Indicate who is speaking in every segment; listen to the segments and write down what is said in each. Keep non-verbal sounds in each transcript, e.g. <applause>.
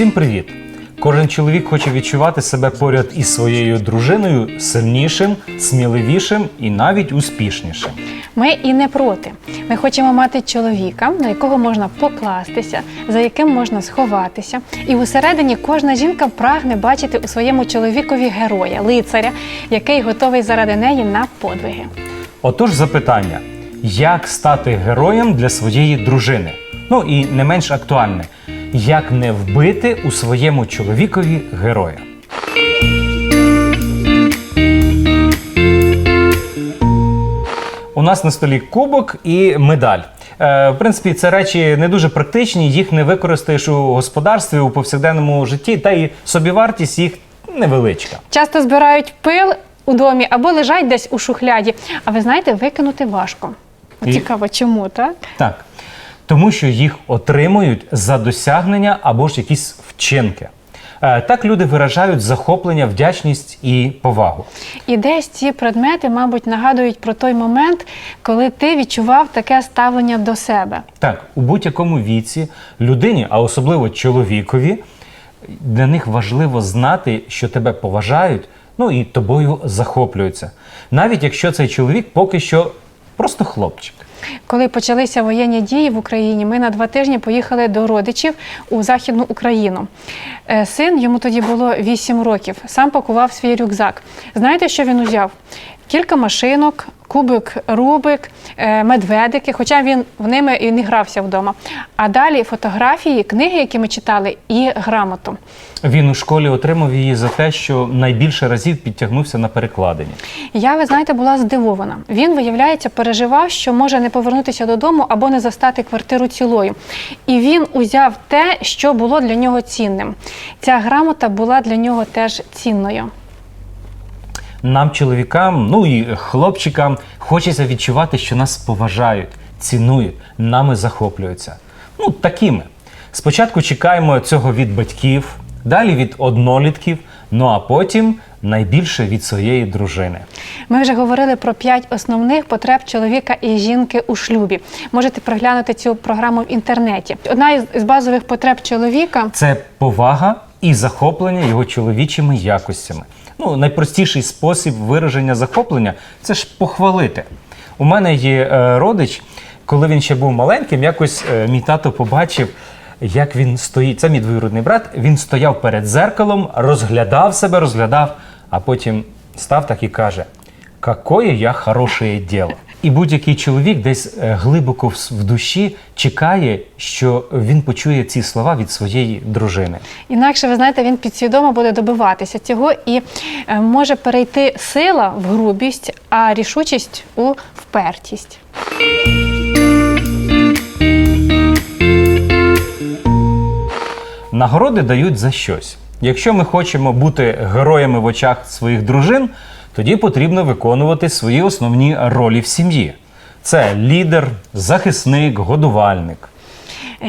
Speaker 1: Усім привіт! Кожен чоловік хоче відчувати себе поряд із своєю дружиною сильнішим, сміливішим і навіть успішнішим.
Speaker 2: Ми і не проти. Ми хочемо мати чоловіка, на якого можна покластися, за яким можна сховатися. І усередині кожна жінка прагне бачити у своєму чоловікові героя, лицаря, який готовий заради неї на подвиги.
Speaker 1: Отож, запитання: як стати героєм для своєї дружини? Ну і не менш актуальне, як не вбити у своєму чоловікові героя? У нас на столі кубок і медаль. Е, в принципі, це речі не дуже практичні, їх не використаєш у господарстві, у повсякденному житті, та і собівартість їх невеличка.
Speaker 2: Часто збирають пил у домі або лежать десь у шухляді. А ви знаєте, викинути важко.
Speaker 1: І-
Speaker 2: Цікаво, чому так?
Speaker 1: Так. Тому що їх отримують за досягнення або ж якісь вчинки. Е, Так люди виражають захоплення, вдячність і повагу.
Speaker 2: І десь ці предмети, мабуть, нагадують про той момент, коли ти відчував таке ставлення до себе.
Speaker 1: Так, у будь-якому віці людині, а особливо чоловікові, для них важливо знати, що тебе поважають, ну і тобою захоплюються. Навіть якщо цей чоловік поки що просто хлопчик.
Speaker 2: Коли почалися воєнні дії в Україні, ми на два тижні поїхали до родичів у Західну Україну. Е, Син йому тоді було 8 років. Сам пакував свій рюкзак. Знаєте, що він узяв? Кілька машинок, кубик, рубик, е, медведики, хоча він в ними і не грався вдома. А далі фотографії, книги, які ми читали, і грамоту.
Speaker 1: Він у школі отримав її за те, що найбільше разів підтягнувся на перекладині.
Speaker 2: Я, ви знаєте, була здивована. Він, виявляється, переживав, що може не повернутися додому або не застати квартиру цілою. І він узяв те, що було для нього цінним. Ця грамота була для нього теж цінною.
Speaker 1: Нам, чоловікам, ну і хлопчикам, хочеться відчувати, що нас поважають, цінують, нами захоплюються. Ну, такими. Спочатку чекаємо цього від батьків, далі від однолітків, ну а потім найбільше від своєї дружини.
Speaker 2: Ми вже говорили про п'ять основних потреб чоловіка і жінки у шлюбі. Можете проглянути цю програму в інтернеті. Одна із базових потреб чоловіка
Speaker 1: Це повага і захоплення його чоловічими якостями. Ну, найпростіший спосіб вираження захоплення це ж похвалити. У мене є е, родич, коли він ще був маленьким, якось е, мій тато побачив, як він стоїть. Це мій двоюродний брат. Він стояв перед зеркалом, розглядав себе, розглядав, а потім став так і каже: Какое я хороше діло. І будь-який чоловік десь е, глибоко в душі чекає, що він почує ці слова від своєї дружини.
Speaker 2: Інакше, ви знаєте, він підсвідомо буде добиватися цього і е, може перейти сила в грубість, а рішучість у впертість.
Speaker 1: Нагороди дають за щось. Якщо ми хочемо бути героями в очах своїх дружин, тоді потрібно виконувати свої основні ролі в сім'ї. Це лідер, захисник, годувальник.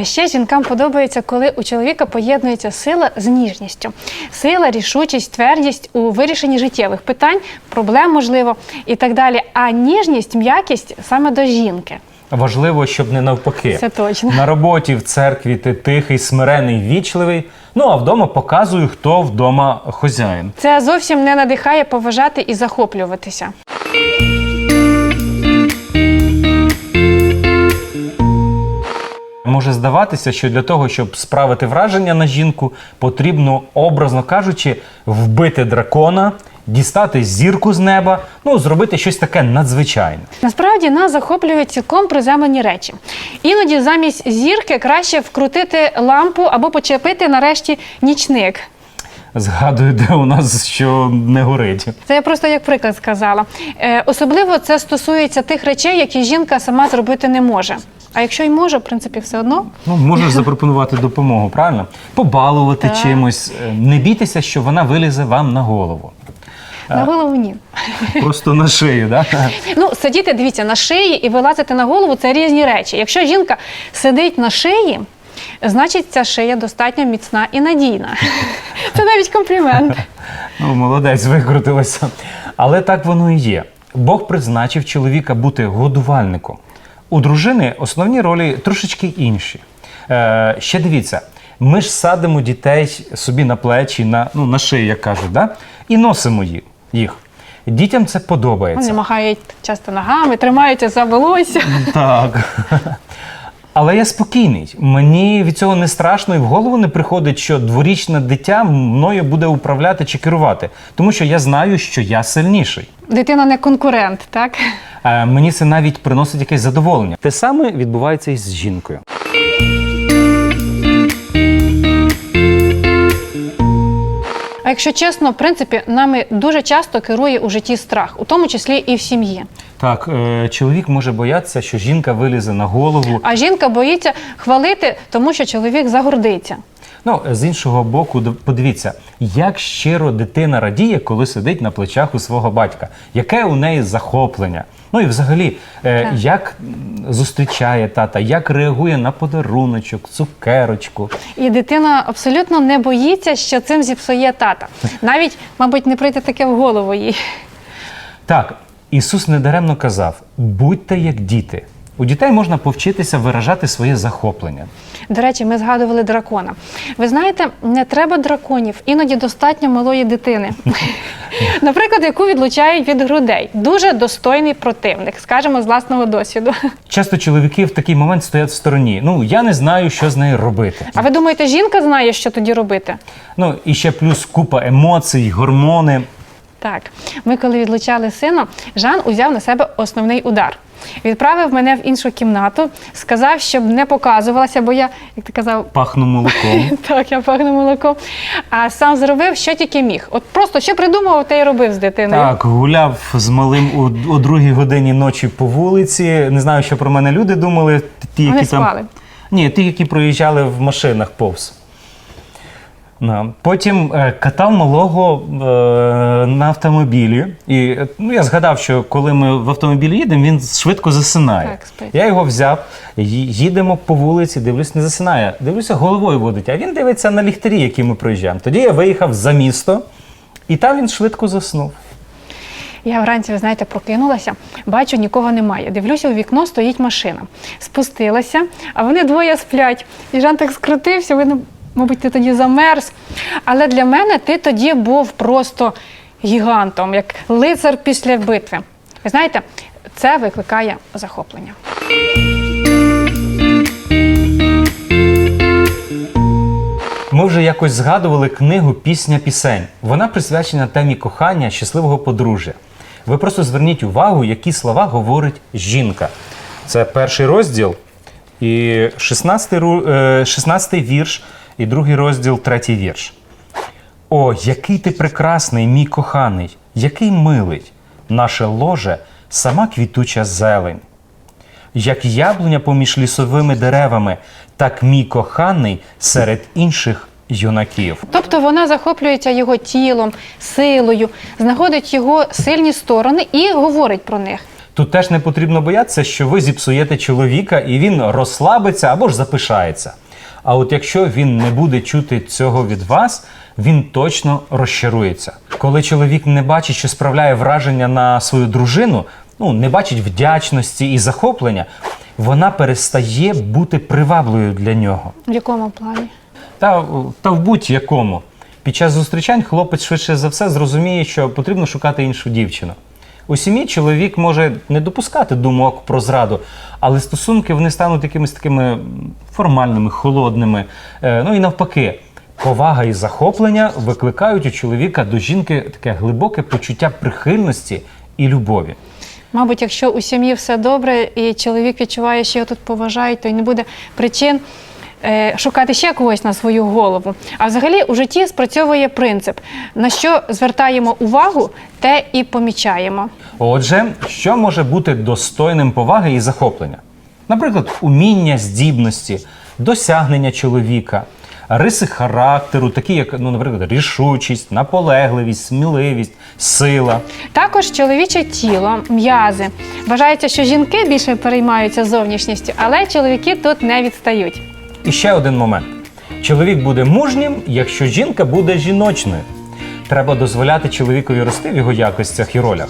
Speaker 2: Е, Ще жінкам подобається, коли у чоловіка поєднується сила з ніжністю. Сила, рішучість, твердість у вирішенні життєвих питань, проблем, можливо, і так далі. А ніжність, м'якість саме до жінки.
Speaker 1: Важливо, щоб не навпаки.
Speaker 2: Це точно.
Speaker 1: На роботі в церкві ти тихий, смирений, вічливий. Ну а вдома показую, хто вдома хозяїн.
Speaker 2: Це зовсім не надихає поважати і захоплюватися.
Speaker 1: Може здаватися, що для того, щоб справити враження на жінку, потрібно, образно кажучи, вбити дракона, дістати зірку з неба, ну зробити щось таке надзвичайне.
Speaker 2: Насправді нас захоплюють цілком приземлені речі. Іноді замість зірки краще вкрутити лампу або почепити нарешті нічник.
Speaker 1: Згадую, де у нас що не горить.
Speaker 2: Це я просто як приклад сказала. Е, особливо це стосується тих речей, які жінка сама зробити не може. А якщо й може, в принципі, все одно.
Speaker 1: Ну, можеш запропонувати допомогу, правильно? Побалувати
Speaker 2: Так.
Speaker 1: чимось. Е, Не бійтеся, що вона вилізе вам на голову.
Speaker 2: На голову ні.
Speaker 1: Просто на шию, да?
Speaker 2: Ну, сидіти, дивіться, на шиї і вилазити на голову це різні речі. Якщо жінка сидить на шиї, значить ця шия достатньо міцна і надійна. <laughs> Це навіть комплімент.
Speaker 1: Ну, молодець, викрутилася. Але так воно і є. Бог призначив чоловіка бути годувальником. У дружини основні ролі трошечки інші. Е, ще дивіться, Ми ж садимо дітей собі на плечі, на, ну, на шию, як кажуть, да? і носимо їх. Їх. Дітям це
Speaker 2: Вони
Speaker 1: подобається.
Speaker 2: махають часто ногами, тримаються за волосся.
Speaker 1: Так. Але я спокійний. Мені від цього не страшно і в голову не приходить, що дворічне дитя мною буде управляти чи керувати. Тому що я знаю, що я сильніший.
Speaker 2: Дитина не конкурент, так?
Speaker 1: Е, Мені це навіть приносить якесь задоволення. Те саме відбувається і з жінкою.
Speaker 2: Якщо чесно, в принципі, нами дуже часто керує у житті страх, у тому числі і в сім'ї.
Speaker 1: Так, е, чоловік може боятися, що жінка вилізе на голову.
Speaker 2: А жінка боїться хвалити, тому що чоловік загордиться.
Speaker 1: Ну, з іншого боку, подивіться, як щиро дитина радіє, коли сидить на плечах у свого батька. Яке у неї захоплення? Ну і взагалі, е, як зустрічає тата, як реагує на подаруночок, цукерочку.
Speaker 2: І дитина абсолютно не боїться, що цим зіпсує тата. <laughs> Навіть, мабуть, не прийде таке в голову їй.
Speaker 1: Так, Ісус недаремно казав: будьте як діти. У дітей можна повчитися виражати своє захоплення.
Speaker 2: До речі, ми згадували дракона. Ви знаєте, не треба драконів, іноді достатньо малої дитини. <laughs> Наприклад, яку відлучають від грудей. Дуже достойний противник, скажімо, з власного досвіду.
Speaker 1: Часто чоловіки в такий момент стоять в стороні. Ну, я не знаю, що з нею робити.
Speaker 2: А ви думаєте, жінка знає, що тоді робити?
Speaker 1: Ну і ще плюс купа емоцій, гормони.
Speaker 2: Так, ми коли відлучали сина, Жан узяв на себе основний удар. Відправив мене в іншу кімнату, сказав, щоб не показувалася, бо я, як ти казав,
Speaker 1: Пахну молоком. <laughs>
Speaker 2: так, я пахну молоком. А сам зробив, що тільки міг. От просто що придумав, те й робив з дитиною.
Speaker 1: Так, гуляв з малим у, о другій годині ночі по вулиці. Не знаю, що про мене люди думали. Ті,
Speaker 2: Вони
Speaker 1: які там...
Speaker 2: спали.
Speaker 1: Ні, ті, які проїжджали в машинах повз. Потім е, катав малого е, на автомобілі. І е, ну, я згадав, що коли ми в автомобілі їдемо, він швидко засинає.
Speaker 2: Так, спить.
Speaker 1: я його взяв, їдемо по вулиці, дивлюсь, не засинає. Дивлюся, головою водить, а він дивиться на ліхтарі, які ми проїжджаємо. Тоді я виїхав за місто, і там він швидко заснув.
Speaker 2: Я вранці, ви знаєте, прокинулася, бачу, нікого немає. Дивлюся, у вікно стоїть машина. Спустилася, а вони двоє сплять. І Жан так скрутився, видно, мабуть, ти тоді замерз. Але для мене ти тоді був просто гігантом, як лицар після битви. Ви знаєте, це викликає захоплення.
Speaker 1: Ми вже якось згадували книгу Пісня пісень. Вона присвячена темі кохання щасливого подружжя. Ви просто зверніть увагу, які слова говорить жінка. Це перший розділ і 16 ру- е, 16 вірш, і другий розділ, третій вірш. О, який ти прекрасний, мій коханий, який милий, наше ложе, сама квітуча зелень. Як яблуня поміж лісовими деревами, так мій коханий серед інших юнаків.
Speaker 2: Тобто вона захоплюється його тілом, силою, знаходить його сильні сторони і говорить про них.
Speaker 1: Тут теж не потрібно боятися, що ви зіпсуєте чоловіка і він розслабиться або ж запишається. А от якщо він не буде чути цього від вас, він точно розчарується. Коли чоловік не бачить, що справляє враження на свою дружину, ну не бачить вдячності і захоплення, вона перестає бути привабливою для нього.
Speaker 2: В якому плані?
Speaker 1: Та, та в будь-якому. Під час зустрічань хлопець швидше за все зрозуміє, що потрібно шукати іншу дівчину. У сім'ї чоловік може не допускати думок про зраду, але стосунки вони стануть якимись такими формальними, холодними. Е, ну і навпаки, повага і захоплення викликають у чоловіка до жінки таке глибоке почуття прихильності і любові.
Speaker 2: Мабуть, якщо у сім'ї все добре, і чоловік відчуває, що його тут поважають, то й не буде причин шукати ще когось на свою голову. А взагалі у житті спрацьовує принцип: на що звертаємо увагу, те і помічаємо.
Speaker 1: Отже, що може бути достойним поваги і захоплення? Наприклад, уміння, здібності, досягнення чоловіка, риси характеру, такі як, ну, наприклад, рішучість, наполегливість, сміливість, сила.
Speaker 2: Також чоловіче тіло, м'язи. Вважається, що жінки більше переймаються зовнішністю, але чоловіки тут не відстають.
Speaker 1: І ще один момент: чоловік буде мужнім, якщо жінка буде жіночною. Треба дозволяти чоловікові рости в його якостях і ролях.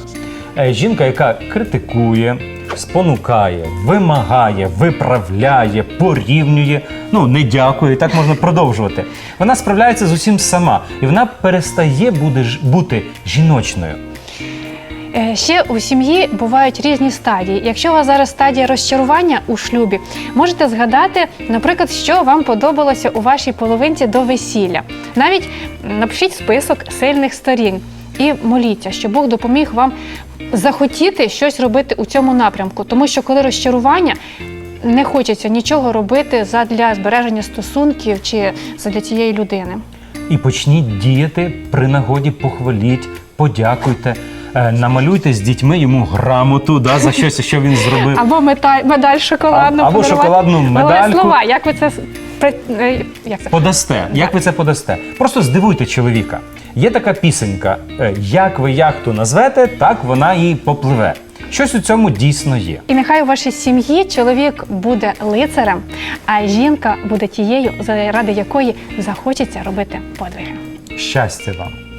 Speaker 1: Е, Жінка, яка критикує, спонукає, вимагає, виправляє, порівнює, ну не дякує, так можна продовжувати. Вона справляється з усім сама, і вона перестає буде бути жіночною.
Speaker 2: Е, Ще у сім'ї бувають різні стадії. Якщо у вас зараз стадія розчарування у шлюбі, можете згадати, наприклад, що вам подобалося у вашій половинці до весілля. Навіть напишіть список сильних сторін і моліться, щоб Бог допоміг вам захотіти щось робити у цьому напрямку. Тому що коли розчарування. Не хочеться нічого робити задля збереження стосунків чи задля цієї людини.
Speaker 1: І почніть діяти при нагоді, похваліть, подякуйте, е, намалюйте з дітьми йому грамоту да, за щось, що він зробив.
Speaker 2: Або медаль, медаль шоколадну
Speaker 1: А- або
Speaker 2: подарувати.
Speaker 1: шоколадну
Speaker 2: Але слова, як ви це с- при- е, як це?
Speaker 1: Подасте. Як ви це подасте? Просто здивуйте чоловіка. Є така пісенька: е, як ви яхту назвете, так вона і попливе. Щось у цьому дійсно є.
Speaker 2: І нехай у вашій сім'ї чоловік буде лицарем, а жінка буде тією, заради якої захочеться робити подвиги.
Speaker 1: Щастя вам!